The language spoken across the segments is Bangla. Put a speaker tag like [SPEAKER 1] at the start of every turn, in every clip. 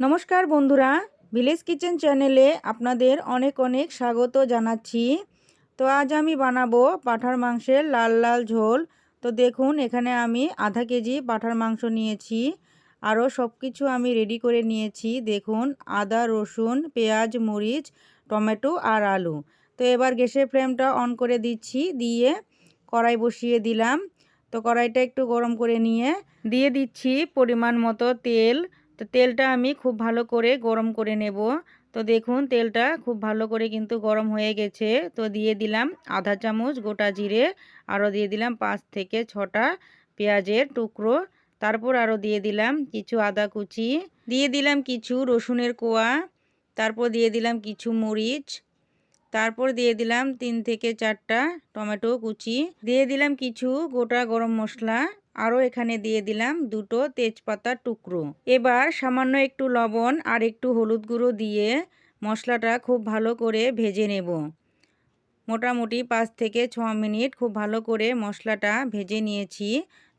[SPEAKER 1] নমস্কার বন্ধুরা ভিলেজ কিচেন চ্যানেলে আপনাদের অনেক অনেক স্বাগত জানাচ্ছি। তো আজ আমি বানাবো পাঠার মাংসের লাল লাল ঝোল। তো দেখুন, এখানে আমি আধা কেজি পাঠার মাংস নিয়েছি, আরও সব কিছু আমি রেডি করে নিয়েছি। দেখুন, আদা, রসুন, পেঁয়াজ, মরিচ, টমেটো আর আলু। তো এবার গ্যাসের ফ্লেমটা অন করে দিচ্ছি, দিয়ে কড়াই বসিয়ে দিলাম। তো কড়াইটা একটু গরম করে নিয়ে দিয়ে দিচ্ছি পরিমাণ মতো তেল তো তেলটা আমি খুব ভালো করে গরম করে নেব। তো দেখুন, তেলটা খুব ভালো করে কিন্তু গরম হয়ে গেছে। তো দিয়ে দিলাম আধা চামচ গোটা জিরে, আরও দিয়ে দিলাম পাঁচ থেকে ছটা পেঁয়াজের টুকরো। তারপর আরও দিয়ে দিলাম কিছু আদা কুচি। দিয়ে দিলাম কিছু রসুনের কোয়া। তারপর দিয়ে দিলাম কিছু মরিচ। তারপর দিয়ে দিলাম তিন থেকে চারটা টমেটো কুচি। দিয়ে দিলাম কিছু গোটা গরম মশলা। আরও এখানে দিয়ে দিলাম দুটো তেজপাতার টুকরো। এবার সামান্য একটু লবণ আর একটু হলুদ গুঁড়ো দিয়ে মশলাটা খুব ভালো করে ভেজে নেব। মোটামুটি পাঁচ থেকে ছ মিনিট খুব ভালো করে মশলাটা ভেজে নিয়েছি।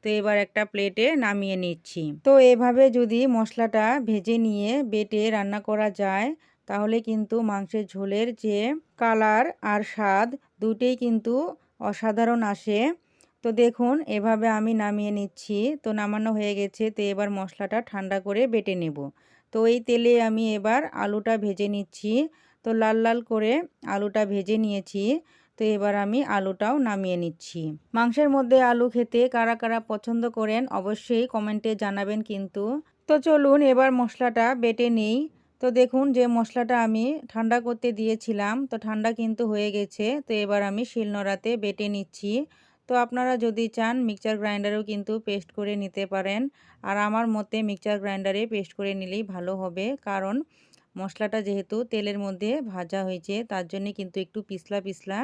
[SPEAKER 1] তো এবার একটা প্লেটে নামিয়ে নিচ্ছি। তো এভাবে যদি মশলাটা ভেজে নিয়ে বেটে রান্না করা যায়, তাহলে কিন্তু মাংসের ঝোলের যে কালার আর স্বাদ দুটেই কিন্তু অসাধারণ আসে। তো দেখুন, এভাবে আমি নামিয়ে নিচ্ছি। তো নামানো হয়ে গেছে। তো এবার মশলাটা ঠান্ডা করে বেটে নেব। তো এই তেলে আমি এবার আলুটা ভেজে নিচ্ছি। তো লাল লাল করে আলুটা ভেজে নিয়েছি। তো এবার আমি আলুটাও নামিয়ে নিচ্ছি। মাংসের মধ্যে আলু খেতে কারা কারা পছন্দ করেন অবশ্যই কমেন্টে জানাবেন কিন্তু। তো চলুন, এবার মশলাটা বেটে নেই। তো দেখুন, যে মশলাটা আমি ঠান্ডা করতে দিয়েছিলাম, তো ঠান্ডা কিন্তু হয়ে গেছে। তো এবার আমি শিলনোড়াতে বেটে নিচ্ছি। তো আপনারা যদি চান মিক্সচার গ্রাইন্ডারেও কিন্তু পেস্ট করে নিতে পারেন। আর আমার মতে মিক্সচার গ্রাইন্ডারে পেস্ট করে নিলেই ভালো হবে। কারণ মশলাটা যেহেতু তেলের মধ্যে ভাজা হয়েছে, তার জন্যে কিন্তু একটু পিছলা পিছলা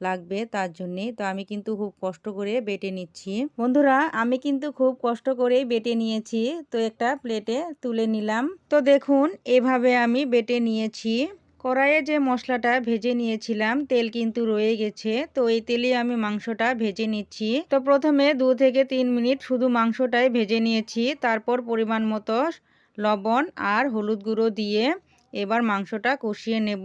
[SPEAKER 1] লাগবে তার জন্যে। তো আমি কিন্তু খুব কষ্ট করে বেটে নিচ্ছি। বন্ধুরা, আমি কিন্তু খুব কষ্ট করে বেটে নিয়েছি। তো একটা প্লেটে তুলে নিলাম। তো দেখুন, এভাবে আমি বেটে নিয়েছি। কড়াইয়ে যে মশলাটা ভেজে নিয়েছিলাম, তেল কিন্তু রয়ে গেছে, তো এই তেলে আমি মাংসটা ভেজে নিচ্ছি। তো প্রথমে দু থেকে তিন মিনিট শুধু মাংসটাই ভেজে নিয়েছি, তারপর পরিমাণ মতো লবণ আর হলুদ গুঁড়ো দিয়ে এবার মাংসটা কষিয়ে নেব।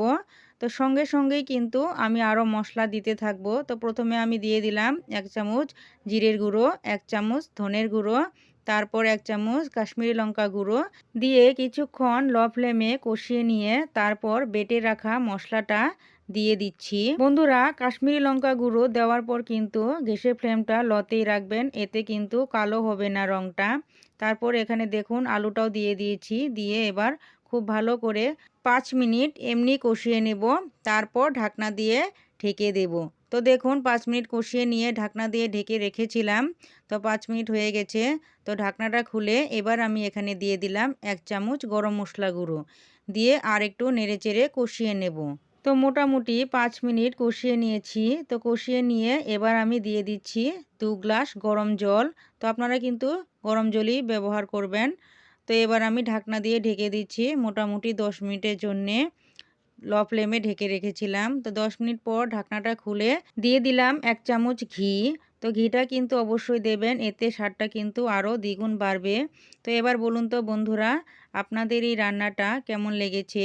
[SPEAKER 1] তো সঙ্গে সঙ্গেই কিন্তু আমি আরও মশলা দিতে থাকব। তো প্রথমে আমি দিয়ে দিলাম এক চামচ জিরের গুঁড়ো, এক চামচ ধনের গুঁড়ো তারপর এক চামচ কাশ্মীরি লঙ্কা গুঁড়ো দিয়ে কিছুক্ষণ ল ফ্লেমে কষিয়ে নিয়ে তারপর বেটে রাখা মশলাটা দিয়ে দিচ্ছি। বন্ধুরা, কাশ্মীরি লঙ্কা গুঁড়ো দেওয়ার পর কিন্তু গ্যাসের ফ্লেমটা লতেই রাখবেন, এতে কিন্তু কালো হবে না রঙটা তারপর এখানে দেখুন, আলুটাও দিয়ে দিয়েছি, দিয়ে এবার খুব ভালো করে পাঁচ মিনিট এমনি কষিয়ে নেব। তারপর ঢাকনা দিয়ে ঢেকে দেব। তো দেখুন, পাঁচ মিনিট কষিয়ে নিয়ে ঢাকনা দিয়ে ঢেকে রেখেছিলাম। তো পাঁচ মিনিট হয়ে গেছে। তো ঢাকনাটা খুলে এবার আমি এখানে দিয়ে দিলাম এক চামচ গরম মশলা গুঁড়ো। দিয়ে আর একটু নেড়ে চেড়ে কষিয়ে নেব। তো মোটামুটি পাঁচ মিনিট কষিয়ে নিয়েছি। তো কষিয়ে নিয়ে এবার আমি দিয়ে দিচ্ছি দু গ্লাস গরম জল। তো আপনারা কিন্তু গরম জলই ব্যবহার করবেন। তো এবার আমি ঢাকনা দিয়ে ঢেকে দিচ্ছি মোটামুটি দশ মিনিটের জন্যে। ল ফ্লেমে ঢেকে রেখেছিলাম। তো দশ মিনিট পর ঢাকনাটা খুলে দিয়ে দিলাম এক চামচ ঘি। তো ঘিটা কিন্তু অবশ্যই দেবেন, এতে স্বাদটা কিন্তু আরও দ্বিগুণ বাড়বে। তো এবার বলুন তো বন্ধুরা, আপনাদের এই রান্নাটা কেমন লেগেছে?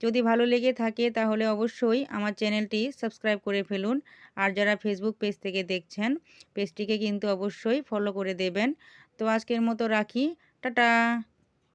[SPEAKER 1] যদি ভালো লেগে থাকে তাহলে অবশ্যই আমার চ্যানেলটি সাবস্ক্রাইব করে ফেলুন। আর যারা ফেসবুক পেজ থেকে দেখছেন পেজটিকে কিন্তু অবশ্যই ফলো করে দেবেন। তো আজকের মতো রাখি। টাটা!